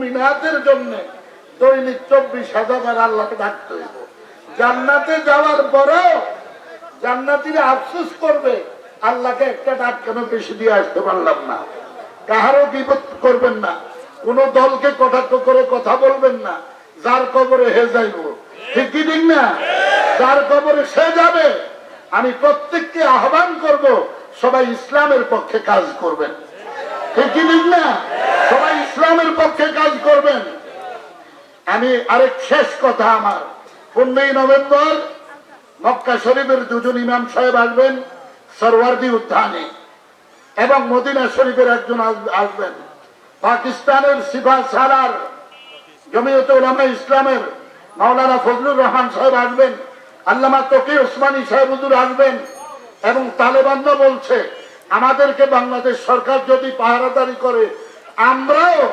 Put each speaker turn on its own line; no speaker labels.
মুমিনাতের জন্য দৈনিক চব্বিশ হাজার আল্লাহকে ডাকতে হইব। জান্নাতে যাওয়ার পরেও জান্নাতিরা আফসোস করবে, আল্লাহকে একটা ডাক কেন বেশি দিয়ে আসতে পারলাম না? কাহারও বিপদ করবেন না, কোন দলকে কটাক্ষ করে কথা বলবেন না, যার কবরে হে যাইব। ঠিক কি ঠিক না? যার কবরে সে যাবে। আমি প্রত্যেককে আহ্বান করব, সবাই ইসলামের পক্ষে কাজ করবেন। ঠিক কি ঠিক না? সবাই ইসলামের আমি আরেক শেষ কথা আমার। পনেরোই নভেম্বর মক্কা শরীফের দুজন ইমাম সাহেব আসবেন, সরওয়ার্দি উদ্যানে। এবং মদিনা শরীফের একজন আস- আসবেন। পাকিস্তানের সিফা সালার জমিয়ত উলামা ইসলামের মাওলানা ফজলুর রহমান সাহেব আসবেন, আল্লামা তকি ওসমানী সাহেব হুজুর আসবেন, এবং তালেবানরা বলছে, আমাদেরকে বাংলাদেশ সরকার যদি পাহারাদারি করে, আমরাও